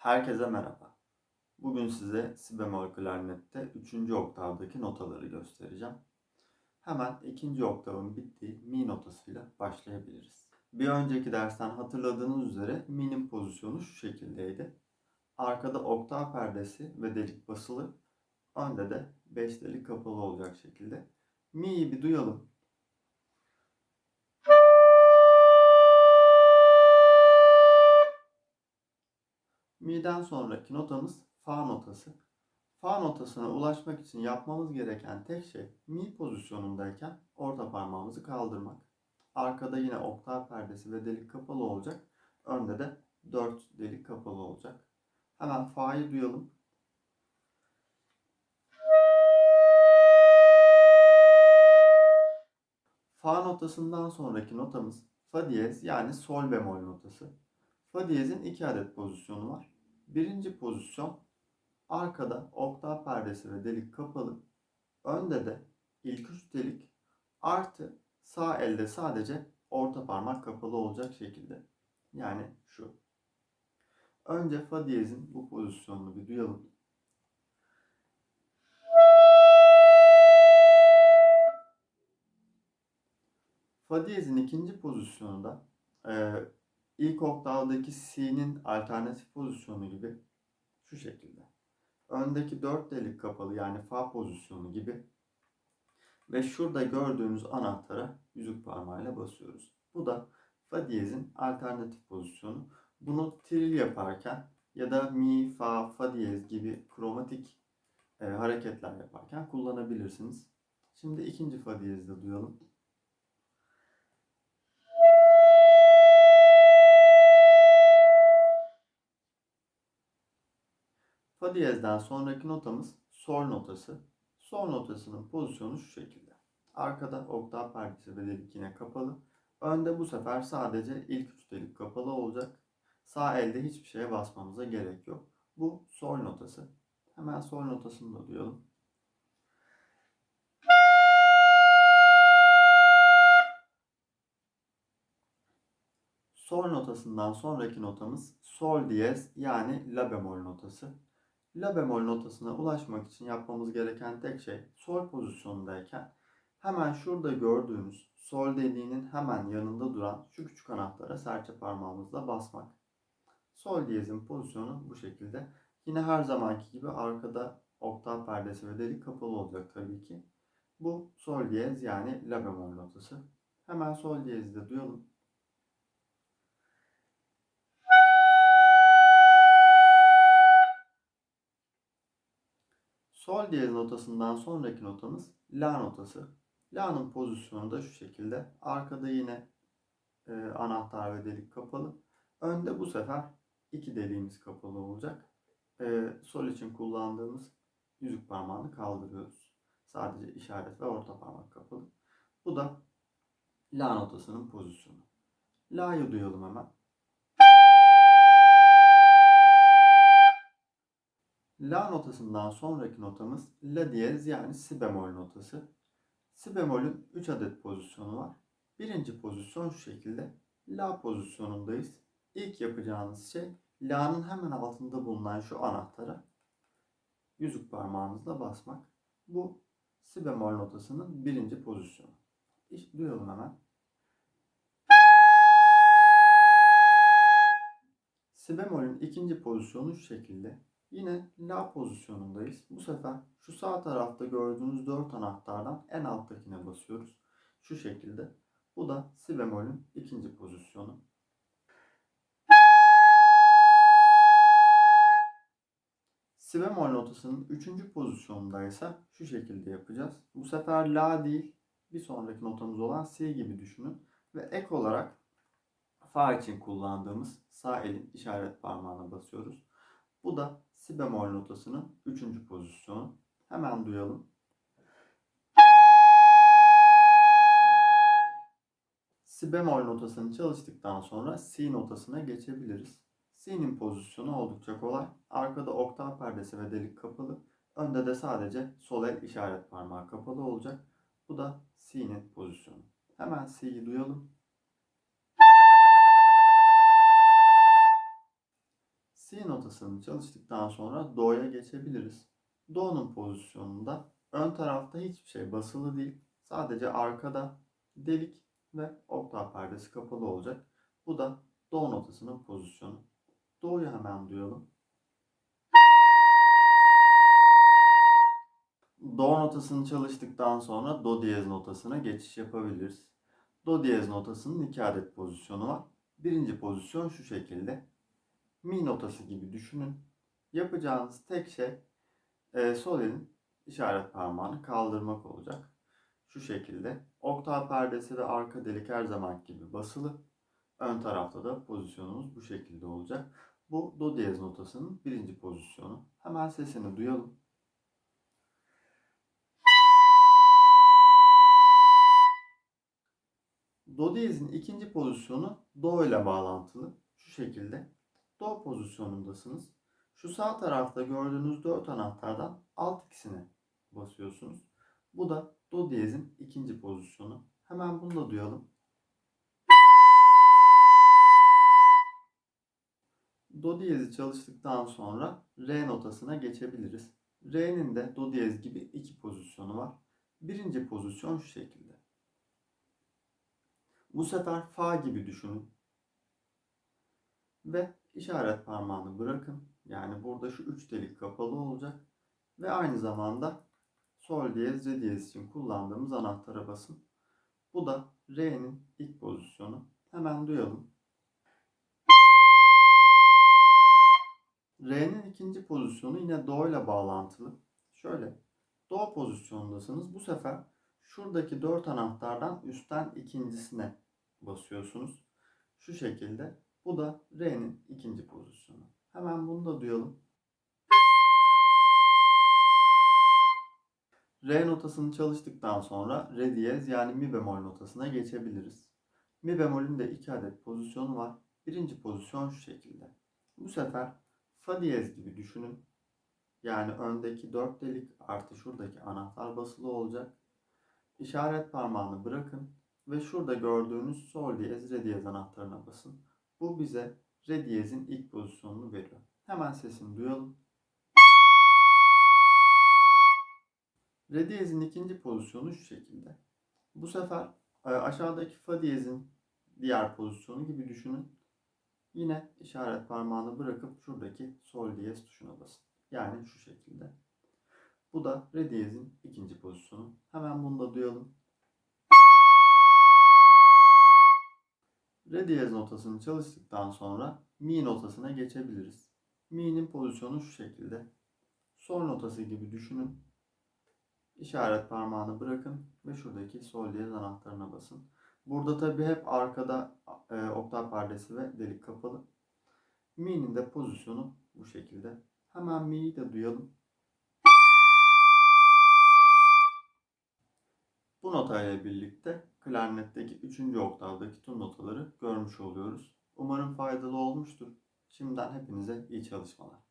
Herkese merhaba. Bugün size si bemol klarnette 3. oktavdaki notaları göstereceğim. Hemen ikinci oktavın bittiği mi notasıyla başlayabiliriz. Bir önceki dersten hatırladığınız üzere mi'nin pozisyonu şu şekildeydi. Arkada oktav perdesi ve delik basılı, önde de 5 delik kapalı olacak şekilde. Mi'yi bir duyalım. Mi'den sonraki notamız fa notası. Fa notasına ulaşmak için yapmamız gereken tek şey mi pozisyonundayken orta parmağımızı kaldırmak. Arkada yine oktav perdesi ve delik kapalı olacak. Önde de 4 delik kapalı olacak. Hemen fa'yı duyalım. Fa notasından sonraki notamız fa diyez yani sol bemol notası. Fa diyezin iki adet pozisyonu var. Birinci pozisyon arkada oktav perdesi ve delik kapalı. Önde de ilk üç delik artı sağ elde sadece orta parmak kapalı olacak şekilde. Yani şu. Önce fa diyezin bu pozisyonunu bir duyalım. Fa diyezin ikinci pozisyonunda e, ilk oktavdaki C'nin alternatif pozisyonu gibi şu şekilde. Öndeki dört delik kapalı yani fa pozisyonu gibi ve şurada gördüğünüz anahtara yüzük parmağıyla basıyoruz. Bu da fa diyezin alternatif pozisyonu. Bunu tril yaparken ya da mi, fa, fa diyez gibi kromatik e, hareketler yaparken kullanabilirsiniz. Şimdi ikinci fa diyezi de duyalım. Fa diyezden sonraki notamız sol notası. Sol notasının pozisyonu şu şekilde. Arkada oktav perdesi ve delik yine kapalı. Önde bu sefer sadece ilk üç delik kapalı olacak. Sağ elde hiçbir şeye basmamıza gerek yok. Bu sol notası. Hemen sol notasını da duyalım. Sol notasından sonraki notamız sol diyez yani la bemol notası. La bemol notasına ulaşmak için yapmamız gereken tek şey sol pozisyondayken hemen şurada gördüğünüz sol deliğinin hemen yanında duran şu küçük anahtara serçe parmağımızla basmak. Sol diyezin pozisyonu bu şekilde. Yine her zamanki gibi arkada oktav perdesi ve delik kapalı olacak tabii ki. Bu sol diyez yani la bemol notası. Hemen sol diyezi de duyalım. Sol diyez notasından sonraki notamız La notası. La'nın pozisyonu da şu şekilde. Arkada yine e, anahtar ve delik kapalı. Önde bu sefer iki deliğimiz kapalı olacak. E, sol için kullandığımız yüzük parmağını kaldırıyoruz. Sadece işaret ve orta parmak kapalı. Bu da La notasının pozisyonu. La'yı duyalım hemen. La notasından sonraki notamız La diyez yani si bemol notası. Si bemolün 3 adet pozisyonu var. Birinci pozisyon şu şekilde. La pozisyonundayız. İlk yapacağınız şey La'nın hemen altında bulunan şu anahtara yüzük parmağınızla basmak. Bu si bemol notasının birinci pozisyonu. İşte duyalım hemen. Si bemolün ikinci pozisyonu şu şekilde. Yine La pozisyonundayız. Bu sefer şu sağ tarafta gördüğünüz 4 anahtardan en alttakine basıyoruz. Şu şekilde. Bu da Si bemolün ikinci pozisyonu. Si bemol notasının üçüncü pozisyonundaysa şu şekilde yapacağız. Bu sefer La değil bir sonraki notamız olan Si gibi düşünün. Ve ek olarak Fa için kullandığımız sağ elin işaret parmağına basıyoruz. Bu da si bemol notasının üçüncü pozisyonu. Hemen duyalım. Si bemol notasını çalıştıktan sonra si notasına geçebiliriz. Si'nin pozisyonu oldukça kolay. Arkada oktav perdesi ve delik kapalı. Önde de sadece sol el işaret parmağı kapalı olacak. Bu da si'nin pozisyonu. Hemen si'yi duyalım. Si notasını çalıştıktan sonra do'ya geçebiliriz. Do'nun pozisyonunda ön tarafta hiçbir şey basılı değil. Sadece arkada delik ve oktav perdesi kapalı olacak. Bu da do notasının pozisyonu. Do'yu hemen duyalım. Do notasını çalıştıktan sonra do diyez notasına geçiş yapabiliriz. Do diyez notasının iki adet pozisyonu var. Birinci pozisyon şu şekilde. Mi notası gibi düşünün. Yapacağınız tek şey e, sol elin işaret parmağını kaldırmak olacak. Şu şekilde. Oktav perdesi ve arka delik her zaman gibi basılı. Ön tarafta da pozisyonumuz bu şekilde olacak. Bu do diyez notasının birinci pozisyonu. Hemen sesini duyalım. Do diyezin ikinci pozisyonu do ile bağlantılı. Şu şekilde. Do pozisyonundasınız. Şu sağ tarafta gördüğünüz dört anahtardan alt ikisine basıyorsunuz. Bu da do diyezin ikinci pozisyonu. Hemen bunu da duyalım. Do diyezi çalıştıktan sonra re notasına geçebiliriz. Re'nin de do diyez gibi iki pozisyonu var. Birinci pozisyon şu şekilde. Bu sefer fa gibi düşünün. Ve işaret parmağını bırakın. Yani burada şu üç delik kapalı olacak. Ve aynı zamanda sol diyez, re diyez için kullandığımız anahtara basın. Bu da re'nin ilk pozisyonu. Hemen duyalım. Re'nin ikinci pozisyonu yine do ile bağlantılı. Şöyle do pozisyonundasınız. Bu sefer şuradaki dört anahtardan üstten ikincisine basıyorsunuz. Şu şekilde. Bu da Re'nin ikinci pozisyonu. Hemen bunu da duyalım. Re notasını çalıştıktan sonra Re diyez yani Mi bemol notasına geçebiliriz. Mi bemolün de iki adet pozisyonu var. Birinci pozisyon şu şekilde. Bu sefer Fa diyez gibi düşünün. Yani öndeki dört delik artı şuradaki anahtar basılı olacak. İşaret parmağını bırakın ve şurada gördüğünüz sol diyez, re diyez anahtarına basın. Bu bize re diyezin ilk pozisyonunu veriyor. Hemen sesini duyalım. Re diyezin ikinci pozisyonu şu şekilde. Bu sefer e, aşağıdaki fa diyezin diğer pozisyonu gibi düşünün. Yine işaret parmağını bırakıp şuradaki sol diyez tuşuna basın. Yani şu şekilde. Bu da re diyezin ikinci pozisyonu. Hemen bunu da duyalım. Re diyez notasını çalıştıktan sonra mi notasına geçebiliriz. Mi'nin pozisyonu şu şekilde. Sol notası gibi düşünün. İşaret parmağını bırakın ve şuradaki sol diyez anahtarına basın. Burada tabi hep arkada e, oktav perdesi ve delik kapalı. Mi'nin de pozisyonu bu şekilde. Hemen mi'yi de duyalım. Bu notayla birlikte klarnetteki 3. oktavdaki tüm notaları görmüş oluyoruz. Umarım faydalı olmuştur. Şimdiden hepinize iyi çalışmalar.